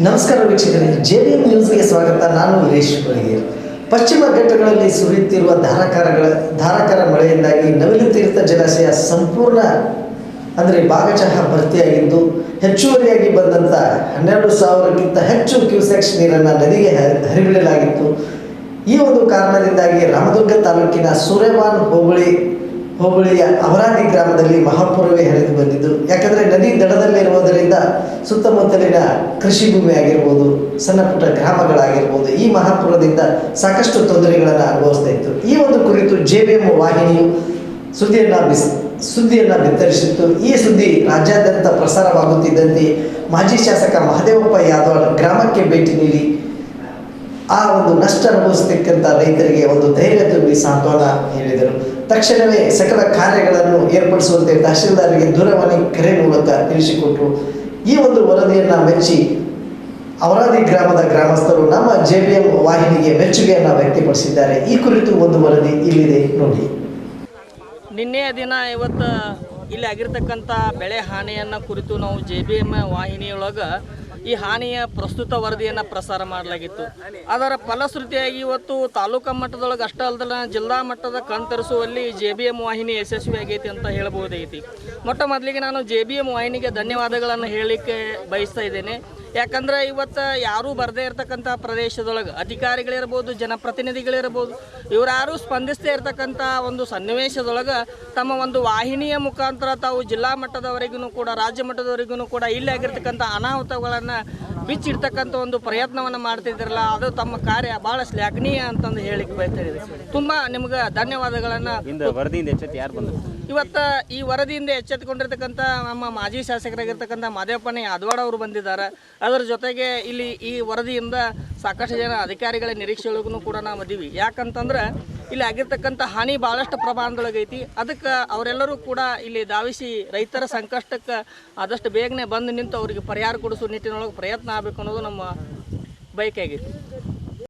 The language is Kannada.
ನಮಸ್ಕಾರ ವೀಕ್ಷಕರೇ ಜೆ ಡಿ ಎಂ ನ್ಯೂಸ್ಗೆ ಸ್ವಾಗತ. ನಾನು ವೀರೇಶ್ ಪಶ್ಚಿಮ ಘಟ್ಟಗಳಲ್ಲಿ ಸುರಿಯುತ್ತಿರುವ ಧಾರಾಕಾರಗಳ ಧಾರಾಕಾರ ಮಳೆಯಿಂದಾಗಿ ನವಿಲು ತೀರ್ಥ ಜಲಾಶಯ ಸಂಪೂರ್ಣ ಅಂದರೆ ಭಾಗಶಃ ಭರ್ತಿಯಾಗಿದ್ದು, ಹೆಚ್ಚುವರಿಯಾಗಿ ಬಂದಂಥ ಹನ್ನೆರಡು ಸಾವಿರಕ್ಕಿಂತ ಹೆಚ್ಚು ಕ್ಯೂಸೆಕ್ಸ್ ನೀರನ್ನು ನದಿಗೆ ಹರಿಬಿಡಲಾಗಿತ್ತು. ಈ ಒಂದು ಕಾರಣದಿಂದಾಗಿ ರಾಮದುರ್ಗ ತಾಲೂಕಿನ ಸೂರ್ಯವಾನ್ ಹೋಬಳಿ ಹೋಬಳಿಯ ಅವರಾದಿ ಗ್ರಾಮದಲ್ಲಿ ಮಹಾಪುರವೇ ಹರಿದು ಬಂದಿದ್ದು. ಯಾಕಂದರೆ ನದಿ ದಡದಲ್ಲಿರುವುದರಿಂದ ಸುತ್ತಮುತ್ತಲಿನ ಕೃಷಿ ಭೂಮಿ ಆಗಿರ್ಬೋದು ಸಣ್ಣ ಪುಟ್ಟ ಗ್ರಾಮಗಳಾಗಿರ್ಬೋದು, ಈ ಮಹಾಪುರದಿಂದ ಸಾಕಷ್ಟು ತೊಂದರೆಗಳನ್ನು ಅನುಭವಿಸ್ತಾ ಇತ್ತು. ಈ ಒಂದು ಕುರಿತು ಜೆ ಬಿ ಎಂ ವಾಹಿನಿಯು ಸುದ್ದಿಯನ್ನು ಬಿಸ್, ಸುದ್ದಿಯನ್ನು ಬಿತ್ತರಿಸಿತ್ತು. ಈ ಸುದ್ದಿ ರಾಜ್ಯಾದ್ಯಂತ ಪ್ರಸಾರವಾಗುತ್ತಿದ್ದಂತೆ ಮಾಜಿ ಶಾಸಕ ಮಹದೇವಪ್ಪ ಯಾದವ್ ಗ್ರಾಮಕ್ಕೆ ಭೇಟಿ ನೀಡಿ, ಆ ಒಂದು ನಷ್ಟ ಅನುಭವಿಸ್ತಕ್ಕಂಥ ರೈತರಿಗೆ ಒಂದು ಧೈರ್ಯ ತುಂಬಿ ಸಾಂತ್ವನ ಹೇಳಿದರು. ತಕ್ಷಣವೇ ಸಕಲ ಕಾರ್ಯಗಳನ್ನು ಏರ್ಪಡಿಸುವಂತೆ ತಹಶೀಲ್ದಾರರಿಗೆ ದೂರವಾಣಿ ಕರೆ ಮೂಲಕ ತಿಳಿಸಿಕೊಟ್ಟರು. ಈ ಒಂದು ವರದಿಯನ್ನು ಮೆಚ್ಚಿ ಅವರಾದಿ ಗ್ರಾಮದ ಗ್ರಾಮಸ್ಥರು ನಮ್ಮ ಜೆ ಬಿ ಎಂ ವಾಹಿನಿಗೆ ಮೆಚ್ಚುಗೆಯನ್ನು ವ್ಯಕ್ತಪಡಿಸಿದ್ದಾರೆ. ಈ ಕುರಿತು ಒಂದು ವರದಿ ಇಲ್ಲಿದೆ ನೋಡಿ. ನಿನ್ನೆಯ ದಿನ ಇವತ್ತು ಇಲ್ಲಿ ಆಗಿರ್ತಕ್ಕಂಥ ಬೆಳೆ ಹಾನಿಯನ್ನು ಕುರಿತು ನಾವು ಜೆ ಬಿ ಎಂ ವಾಹಿನಿಯೊಳಗೆ ಈ ಹಾನಿಯ ಪ್ರಸ್ತುತ ವರದಿಯನ್ನು ಪ್ರಸಾರ ಮಾಡಲಾಗಿತ್ತು. ಅದರ ಫಲಶ್ರುತಿಯಾಗಿ ಇವತ್ತು ತಾಲೂಕಾ ಮಟ್ಟದೊಳಗೆ ಅಷ್ಟೇ ಅಲ್ಲದ ಜಿಲ್ಲಾ ಮಟ್ಟದ ಕಣ್ತರಿಸುವಲ್ಲಿ ಜೆ ಬಿ ಎಂ ವಾಹಿನಿ ಯಶಸ್ವಿ ಆಗೈತಿ ಅಂತ ಹೇಳ್ಬೋದೈತಿ ಮೊಟ್ಟ ಮೊದಲಿಗೆ ನಾನು ಜೆ ಬಿ ಎಂ ವಾಹಿನಿಗೆ ಧನ್ಯವಾದಗಳನ್ನು ಹೇಳಲಿಕ್ಕೆ ಬಯಸ್ತಾ ಇದ್ದೇನೆ. ಯಾಕಂದ್ರೆ ಇವತ್ತು ಯಾರೂ ಬರದೇ ಇರತಕ್ಕಂಥ ಪ್ರದೇಶದೊಳಗೆ ಅಧಿಕಾರಿಗಳಿರ್ಬೋದು ಜನಪ್ರತಿನಿಧಿಗಳಿರ್ಬೋದು ಇವರಾರು ಸ್ಪಂದಿಸದೇ ಇರತಕ್ಕಂಥ ಒಂದು ಸನ್ನಿವೇಶದೊಳಗೆ ತಮ್ಮ ಒಂದು ವಾಹಿನಿಯ ಮುಖಾಂತರ ತಾವು ಜಿಲ್ಲಾ ಮಟ್ಟದವರೆಗೂ ಕೂಡ ರಾಜ್ಯ ಮಟ್ಟದವರೆಗೂ ಕೂಡ ಇಲ್ಲಿ ಆಗಿರ್ತಕ್ಕಂಥ ಅನಾಹುತಗಳನ್ನು ಬಿಚ್ಚಿಡ್ತಕ್ಕಂಥ ಒಂದು ಪ್ರಯತ್ನವನ್ನು ಮಾಡ್ತಿದ್ರಲ್ಲ ಅದು ತಮ್ಮ ಕಾರ್ಯ ಭಾಳ ಶ್ಲಾಘನೀಯ ಅಂತಂದು ಹೇಳಿಕ್ಕೆ ಬಯಸ್ತಾರೆ ತುಂಬ ನಿಮ್ಗೆ ಧನ್ಯವಾದಗಳನ್ನು ವರದಿಯಿಂದ ಎಚ್ಚೆತ್ತು ಯಾರು ಬಂದರು? ಇವತ್ತ ಈ ವರದಿಯಿಂದ ಎಚ್ಚೆತ್ತುಕೊಂಡಿರ್ತಕ್ಕಂಥ ನಮ್ಮ ಮಾಜಿ ಶಾಸಕರಾಗಿರ್ತಕ್ಕಂಥ ಮಾದೇವಪ್ಪನ ಯಾದವಾಡ ಅವರು ಬಂದಿದ್ದಾರೆ. ಅದರ ಜೊತೆಗೆ ಇಲ್ಲಿ ಈ ವರದಿಯಿಂದ ಸಾಕಷ್ಟು ಜನ ಅಧಿಕಾರಿಗಳ ನಿರೀಕ್ಷೆಯೊಳಗೂ ಕೂಡ ನಾವು ಅದೀವಿ ಯಾಕಂತಂದ್ರೆ ಇಲ್ಲಿ ಆಗಿರ್ತಕ್ಕಂಥ ಹಾನಿ ಭಾಳಷ್ಟು ಪ್ರಮಾಣದೊಳಗೈತಿ ಅದಕ್ಕೆ ಅವರೆಲ್ಲರೂ ಕೂಡ ಇಲ್ಲಿ ಧಾವಿಸಿ ರೈತರ ಸಂಕಷ್ಟಕ್ಕೆ ಆದಷ್ಟು ಬೇಗನೆ ಬಂದು ನಿಂತು ಅವರಿಗೆ ಪರಿಹಾರ ಕೊಡಿಸೋ ನಿಟ್ಟಿನೊಳಗೆ ಪ್ರಯತ್ನ ಆಗಬೇಕು ಅನ್ನೋದು ನಮ್ಮ ಬಯಕೆ ಆಗೈತಿ.